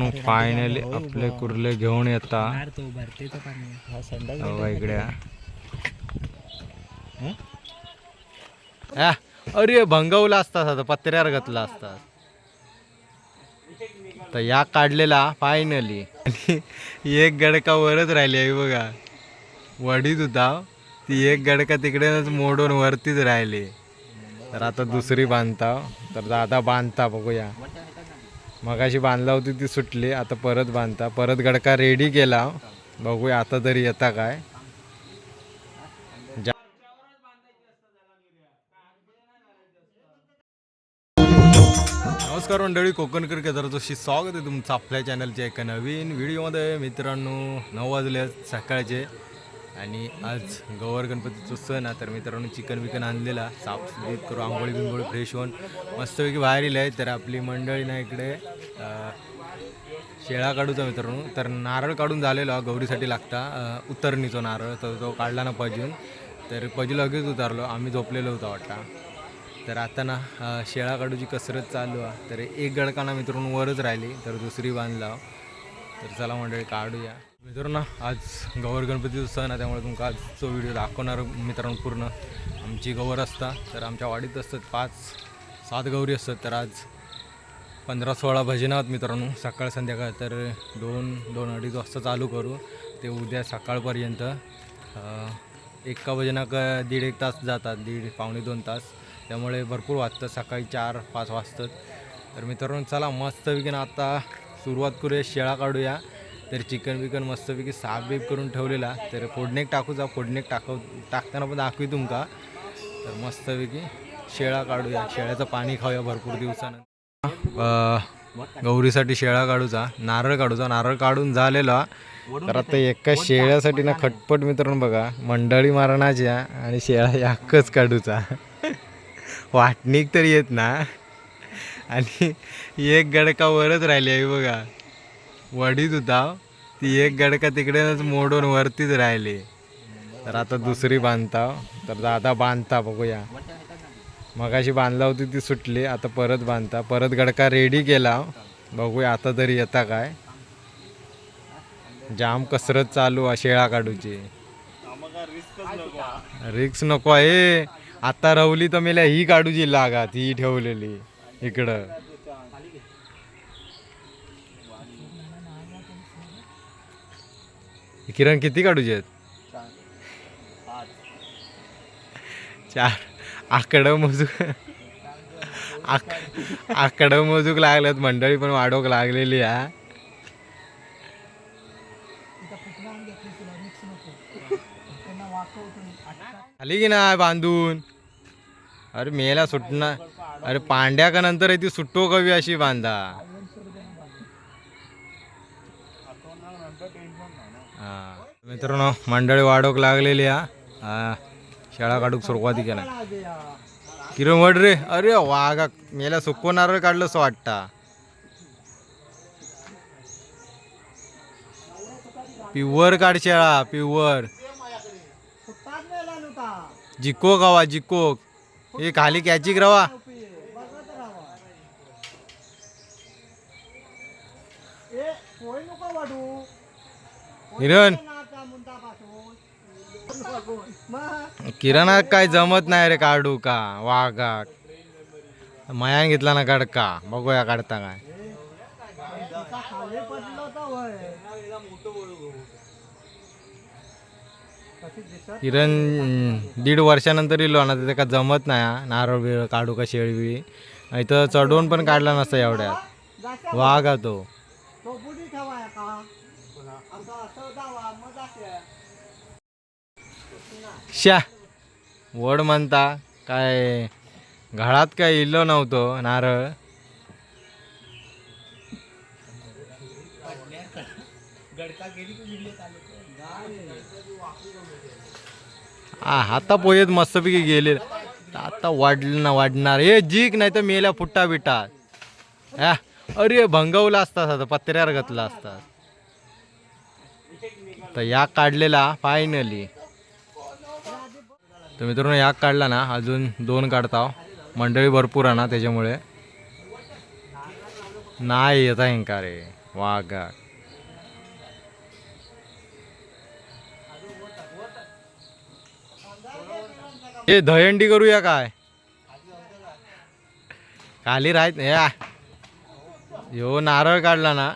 Finally आपले कुर्ले घेऊन येता. पाणी. हा अरे भंगवला असतास आता पत्र्यावर घातला असतास तर या काढलेला फायनली आणि एक गडका वरच राहिली आहे बघा. वडीत होता. ती एक गडका तिकडेच मोडून वरतीच राहिली. तर आता दुसरी बांधता. तर दादा बांधता बघूया. मगाशी बांधला होती ती सुटली. आता परत बांधता. परत गडका रेडी केला. बघूया आता तरी येता काय. नमस्कार मंडळी कोकणकर केदारचोशी स्वागत आहे तुमचं आपल्या चॅनलच्या एका नवीन व्हिडिओमध्ये मित्रांनो नऊ वाजले सकाळचे. आणि आज गौर गणपतीचा सण आहे तर मित्रांनो चिकन विकन आणलेला. साफसुफीत करू आंघोळी बिंगोळी फ्रेश होऊन. मस्तपैकी बाहेर येईल आहे तर आपली मंडळी ना इकडे शेळा काढूचा मित्रांनो. तर नारळ काढून झालेला गौरीसाठी लागता. उतरणीचो नारळ तर तो काढला ना पजून. तर पजू लगेच उतारलो आम्ही झोपलेलो होतो वाटता. तर आता ना शेळा काढूची कसरत चालू आहे तर एक गडकाना मित्रांनो वरच राहिली तर दुसरी बांधला. तर चला मंडळी काढूया. मित्रांनो आज गौर गणपतीचा सण आहे त्यामुळे तुमका आजचा व्हिडिओ दाखवणार मित्रांनो पूर्ण. आमची गौर असता तर आमच्या वाडीत असतात पाच सात गौरी असतात तर आज पंधरा सोळा भजनं आहेत मित्रांनो. सकाळ संध्याकाळ तर दोन दोन अडीच वाजता चालू करू. ते उद्या सकाळपर्यंत एका भजनाक दीड एक तास जातात दीड पावणे दोन तास. त्यामुळे भरपूर वाजतात सकाळी चार पाच वाजतात. तर मित्रांनो चला मस्तपैकी आता सुरुवात करूया शेळा काढूया. तर चिकन बिकन मस्तपैकी साफ बीप करून ठेवलेला. तर फोडणीक टाकूचा फोडणीक टाकव टाकताना पण दाखवी तुमका. तर मस्तपैकी शेळा काढूया. शेळ्याचं पाणी खाऊया भरपूर दिवसानं गौरीसाठी शेळा काढूचा नारळ काढूचा नारळ काढून झालेला. तर आता एका शेळ्यासाठी ना खटपट मित्रांनो बघा मंडळी मारणाच्या आणि शेळा याकच काढूचा वाटणीक तरी येत ना. आणि एक गडका वरच राहिली आहे बघा. वडीत होता. ती एक गडका तिकडेच मोडून वरतीच राहिली. तर आता दुसरी बांधता. तर दादा बांधता बघूया. मगाशी बांधला होती ती सुटली. आता परत बांधता. परत गडका रेडी केला. बघूया आता तरी येता काय. जाम कसरत चालू आहे शेळा काढूची. रिक्स नको आहे. आता रवली तर मेल्या ही काढूची लागात ही ठेवलेली. इकडं. किरण किती काढूचे आहेत? चार. आकडं मजूक आक आकडं मोजूक लागल्यात मंडळी पण वाढवक लागलेली हा. आली की नाही बांधून? अरे मेला सुटणार. अरे पांड्या का नंतर ती सुट्टो कवी अशी बांधा. मित्रांनो मंडळी वाढोक लागलेली हा. शेळा शाळा काढूक सुरुवाती केला. किरण वड रे. अरे वागा मेला सुको नारळ काढलं असं वाटता. पिवर काढ शेळा पिवर जिको हवा जिकोक. हे खाली कॅचिक रवा. किरण किराणात काय जमत नाही रे काढू का? वाघा. मयान घेतला ना काढका. बघूया काढता काय. किरण दीड वर्षानंतर इलो ना त्याचा का जमत नाही हा, नारळ बिळ काढू का शेळी बिळी? इथं चढवून पण काढला नसता एवढ्यात. वाघ तो. शा वड म्हणता काय घरात काय इल्लो नव्हतो नारळ. आता पोहेत मस्तपैकी गेले आता वाढलं ना वाढणार. हे जीक नाही तर मेल्या फुट्टा बिट्टा. हा अरे भंगवला असतास आता पत्र्यावर घातला असतास तर या काढलेला फायनली तर मित्रांनो याक काढला ना अजून दोन काढता मंडळी भरपूर आहे ना त्याच्यामुळे. नाही येता का रे? वाघा ए दहंडी करूया काय? खाली राहत या. यो नारळ काढला ना.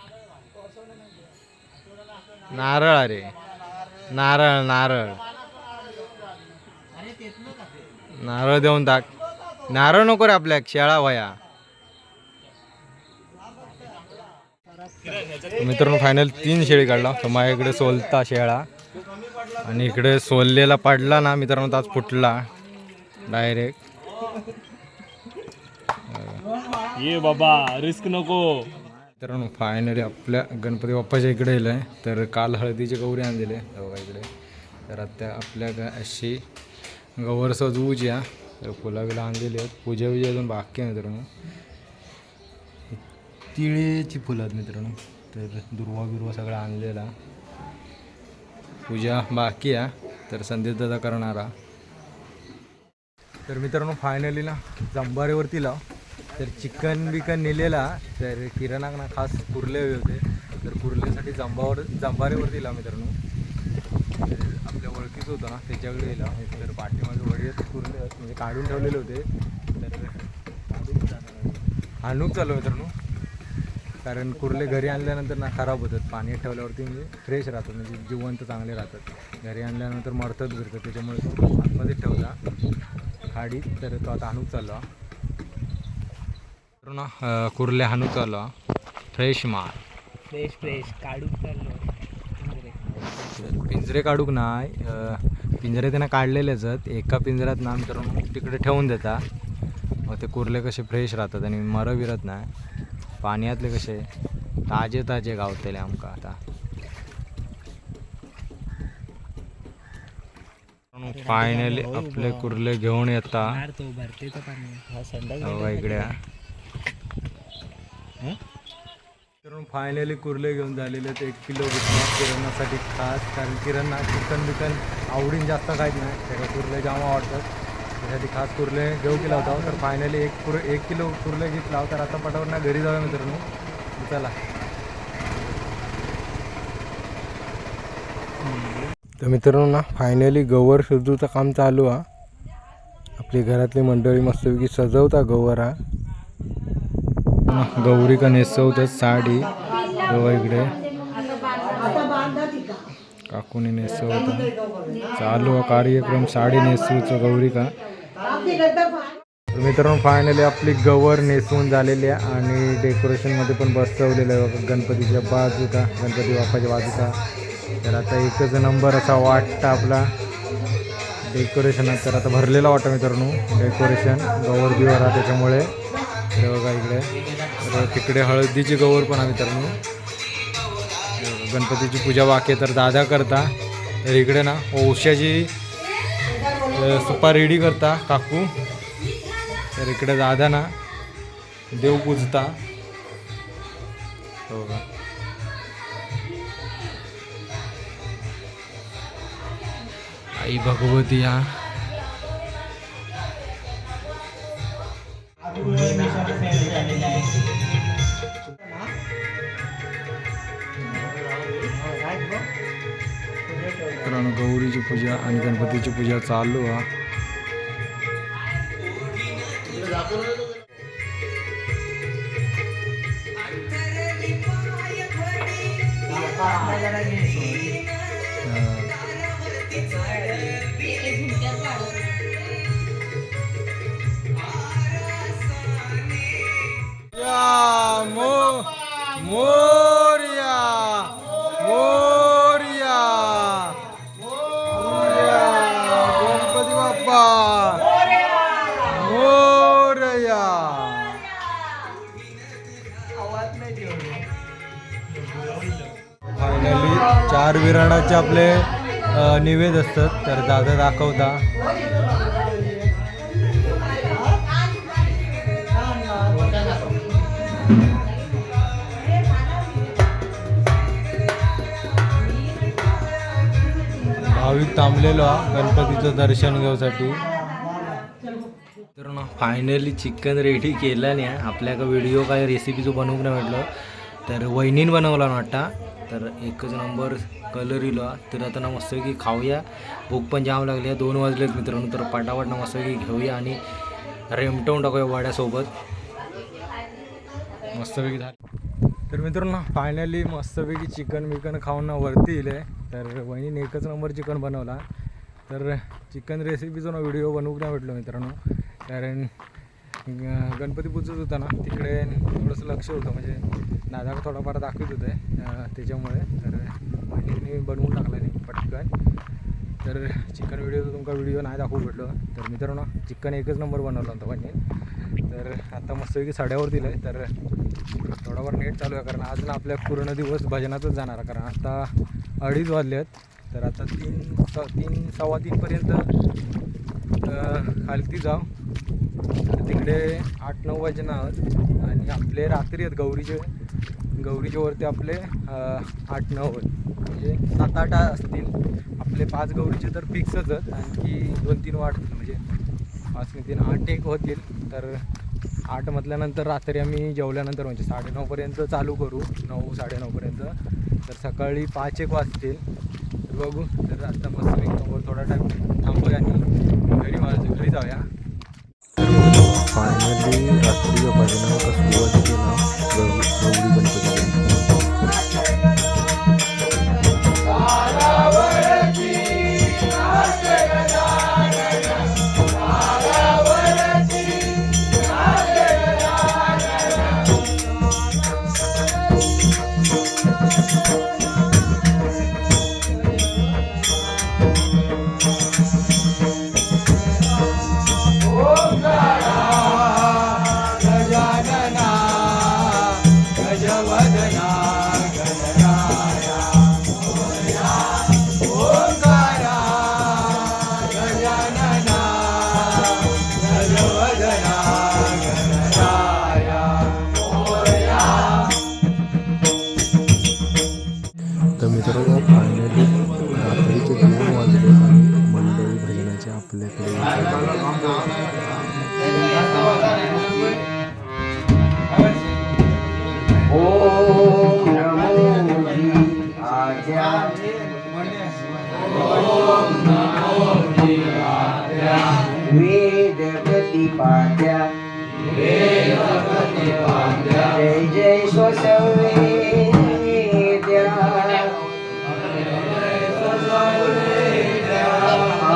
नारळ अरे. नारळ नारळ. नारळ देऊन टाक. नारळ नको रे आपल्या शेळा वया. मित्रांनो फायनल तीन शेळी काढला. तर माझ्याकडे सोलता शेळा. आणि इकडे सोललेला पडला ना मित्रांनो तास फुटला. डायरेक्ट ये बाबा रिस्क नको. मित्रांनो फायनली आपल्या गणपती बाप्पाच्या इकडे येलं तर काल हळदीचे गौरी आणलेले. बघा इकडे. तर आता आपल्या अशी गवर सजवूची या तर फुलं आणलेली आहेत पूजा बिजा अजून बाकी आहे मित्रांनो तिळेची फुलं आहेत मित्रांनो तर दुर्वा बिर्वा सगळा आणलेला पूजा बाकी आहे तर संदेश दादा करणारा तर मित्रांनो फायनली ना जंबारेवरती लाव तर चिकन बिकन नेलेला तर किराणाक ना खास कुर्ले हवे होते तर कुर्लेसाठी जंबावर जंबारेवरती लाव मित्रांनो आपल्या ओळखीचं होतं ना त्याच्याकडे गेला तर पाठीमागे वडील आहेत कुर्ले म्हणजे काढून ठेवलेले होते. तर आणूक चालू नू कारण कुर्ले घरी आणल्यानंतर ना खराब होतात. पाण्यात ठेवल्यावरती म्हणजे फ्रेश राहतात म्हणजे जिवंत चांगले राहतात. घरी आणल्यानंतर मरतात बिरतात त्याच्यामुळे तो आतमध्ये ठेवला. खाडीत तर तो आता हाणूक चालला. तर ना कुर्ले हाणूक चालला. फ्रेश माल. फ्रेश फ्रेश काढून चालला. पिंजरे काढूक नाही अं, पिंजरे त्यांना काढलेलेच आहेत. एका पिंजऱ्यात ना मित्रांनो तिकडे ठेवून देता. मग ते कुर्ले कसे फ्रेश राहतात आणि मरं विरत नाही. पाण्यातले कसे ताजे ताजे गावतले आमका आता. फायनली आपले कुर्ले घेऊन येता. मारतो मित्रांनो फायनली कुर्ले घेऊन झालेले आहेत एक किलो घेतला किरणासाठी खास कारण किरणा चिकन बिकन आवडीन जास्त खायत नाही. त्याला कुर्ले जाम आवडतात. त्यासाठी खास कुर्ले घेऊ केला होता. तर फायनली एक कुर एक किलो कुर्ले घेतला तर आता पटावर ना घरी जाऊया मित्रांनो. चला. तर मित्रांनो ना फायनली गवर शोधूचं काम चालू आहे आपली घरातली मंडळी मस्तपैकी सजवता गवर. हा गौरी का नेसवतात साडी गवा इकडे. काकूने नेसवता चालू हा कार्यक्रम साडी नेसवूचं गौरी का. मित्रांनो फायनली आपली गवर नेसून झालेली आहे आणि डेकोरेशनमध्ये पण बसवलेलं आहे गणपतीच्या बाजूचा गणपती बाप्पाच्या बाजूचा. तर आता एकच नंबर असा वाटतं आपला. डेकोरेशन तर आता भरलेला वाटतं मित्रांनो डेकोरेशन गवर बिवर हा त्याच्यामुळे हे बघा इकडे. तर तिकडे हळदीची गवर पण आहे मित्रांनो गणपतीची पूजा वाक्य तर दादा करता. तर इकडे ना ओशाची सुपा रेडी करता काकू. तर इकडे दादा ना देव पूजता. हो का? आई भगवती हा. मित्रांनो गौरीची पूजा आणि गणपतीची पूजा चालू आहे या निवेद तर दादा दाखवता. भाविक थांबलेलो गणपतीचं दर्शन घेऊसाठी. तर ना फायनली चिकन रेडी केलं नाही आपल्याला व्हिडिओ काय रेसिपीचं बनवूक नाही म्हटलं तर वहिनीन बनवला वाटता. तर एकच नंबर कलर इला. तर आता ना मस्तपैकी खाऊया. भूक पण जाम लागली आहे. दोन वाजलेत मित्रांनो तर पटापट ना मस्तपैकी घेऊया आणि रेमटवून टाकूया वड्यासोबत. मस्तपैकी झालं. तर मित्रांनो फायनली मस्तपैकी चिकन बिकन खाऊन ना वरती येईल तर वहिनीने एकच नंबर चिकन बनवला. तर चिकन रेसिपीचा ना व्हिडिओ बनवूक नाही भेटलो मित्रांनो? कारण ग- गणपती पूजत होता ना तिकडे थोडंसं लक्ष होतं. म्हणजे दादा थोडाफार दाखवत होते त्याच्यामुळे. तर मी बनवून टाकला नाही पटकन. तर चिकन व्हिडिओ तुमका व्हिडिओ नाही दाखवू भेटलो. तर मित्रांनो चिकन एकच नंबर बनवला होता वहिनी तर आता मस्तपैकी साड्यावर दिलं आहे तर थोडाफार नेट चालू आहे कारण आज ना आपल्या पूर्ण दिवस भजनातच जाणार आहे. कारण आता अडीच वाजले आहेत तर आता तीन स तीन सव्वा तीनपर्यंत खालती जाऊ. तर तिकडे आठ नऊ वाजे आहोत आणि आपले रात्री आहेत गौरीचे. गौरीच्यावरती आपले आठ नऊ आहेत. म्हणजे सात आठ असतील. आपले पाच गौरीचे तर फिक्सच आहेत. आणखी दोन तीन वाट म्हणजे पाच तीन आठ एक होतील. तर आठ म्हटल्यानंतर रात्री आम्ही जेवल्यानंतर म्हणजे साडेनऊपर्यंत चालू करू. नऊ साडेनऊपर्यंत तर सकाळी पाच एक वाजतील. तर बघू. तर आता मस्त मी थोडा टाईम थांबूया आणि घरी माझ्या घरी जाऊया. फायनली रात्री भजनाला सुरुवात केला गौरी गणपती आज्ञा वेद प्रतिपाद्या जय जय स्वसंवेद्या।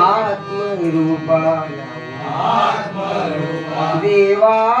आत्मरूपा। देवा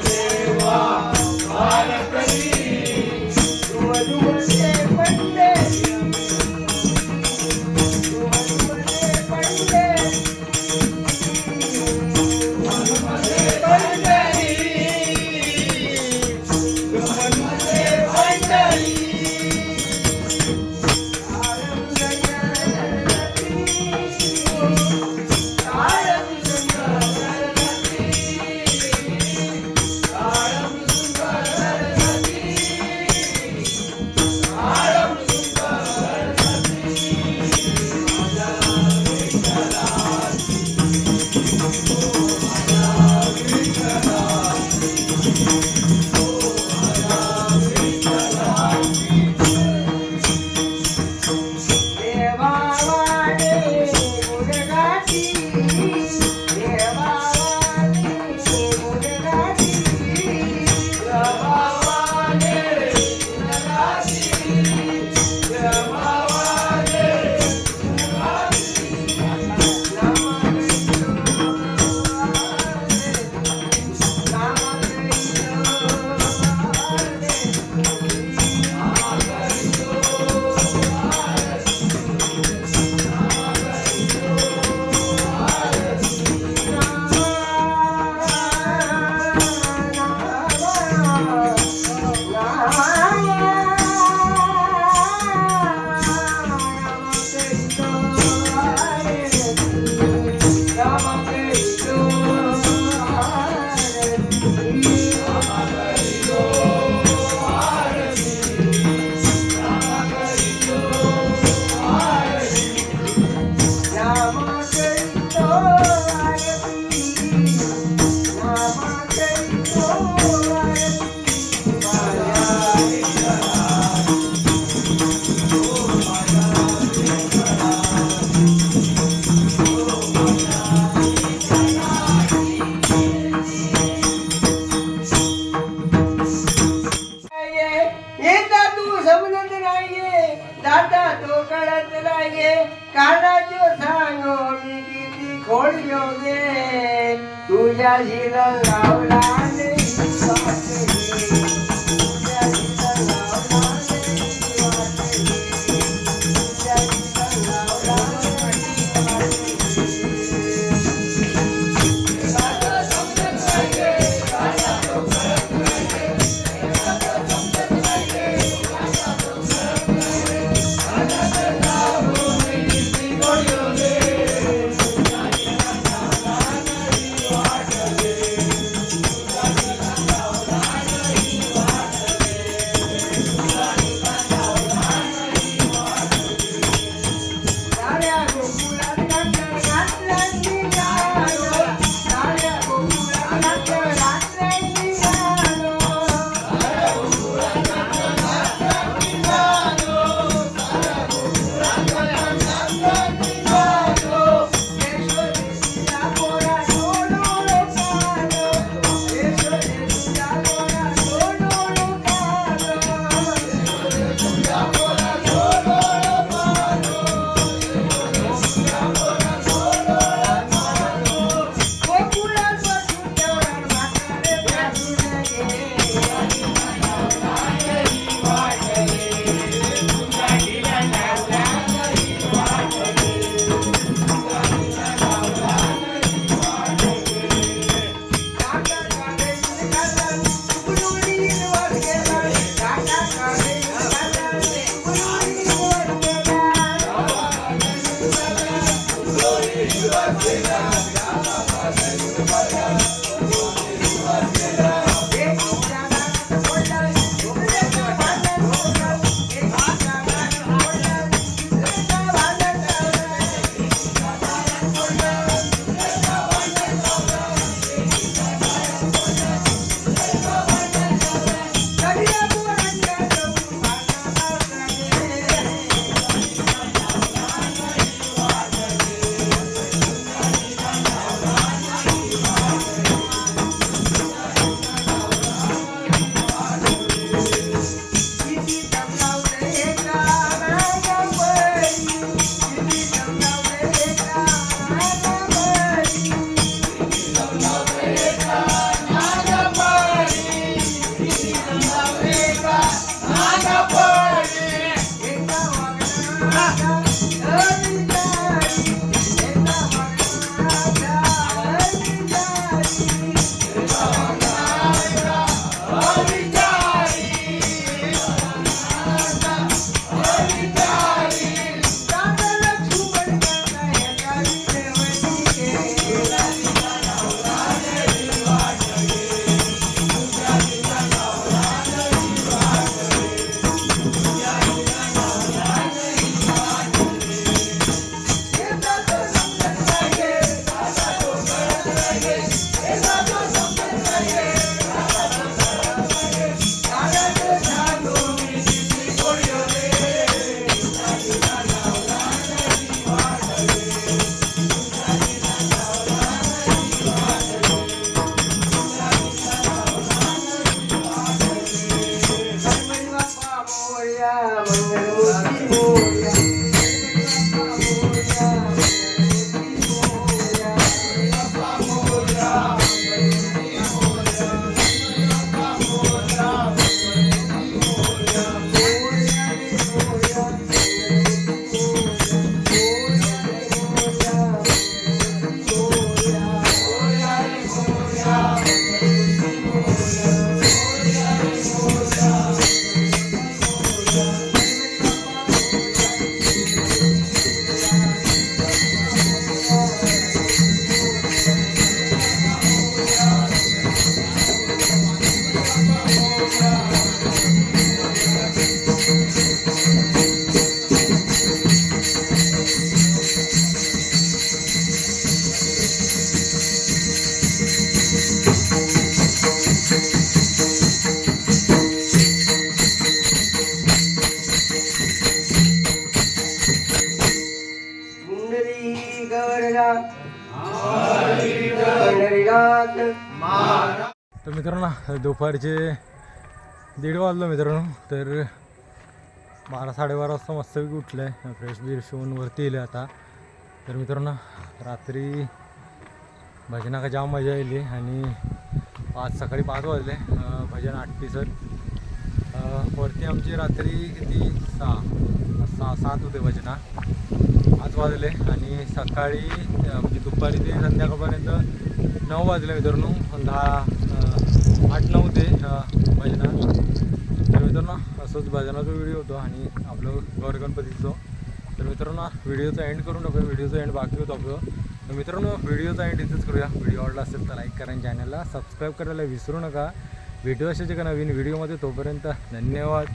Amen. तर मित्रांनो दुपारचे दीड वाजलं मित्रांनो तर बारा साडेबारा वाजता मस्तपैकी उठलं आहे फ्रेश बीर शिवून वरती येईल आता. तर मित्रांनो रात्री भजनाका जाम मजा येईल आणि पाच सकाळी पाच वाजले. भजन आठवी सर वरती आमची रात्री किती? सहा. सहा सात होते भजना आज वाजले आणि सकाळी म्हणजे दुपारी ते संध्याकाळपर्यंत नऊ वाजले मित्रांनो दहा आठ नऊ ते भजन भजना तर मित्रांनो असंच भजनाचा व्हिडिओ होतो आणि आपलं गौर गणपतीचं. तर मित्रांनो व्हिडिओचा एंड करून टाकूया. व्हिडिओचा एंड बाकी होतो आपलं. तर मित्रांनो व्हिडिओचा एंड इथेच करूया. व्हिडिओ आवडला असेल तर लाईक करा आणि चॅनलला सबस्क्राईब करायला विसरू नका. व्हिडिओ अशाचे का नवीन व्हिडिओमध्ये तोपर्यंत धन्यवाद.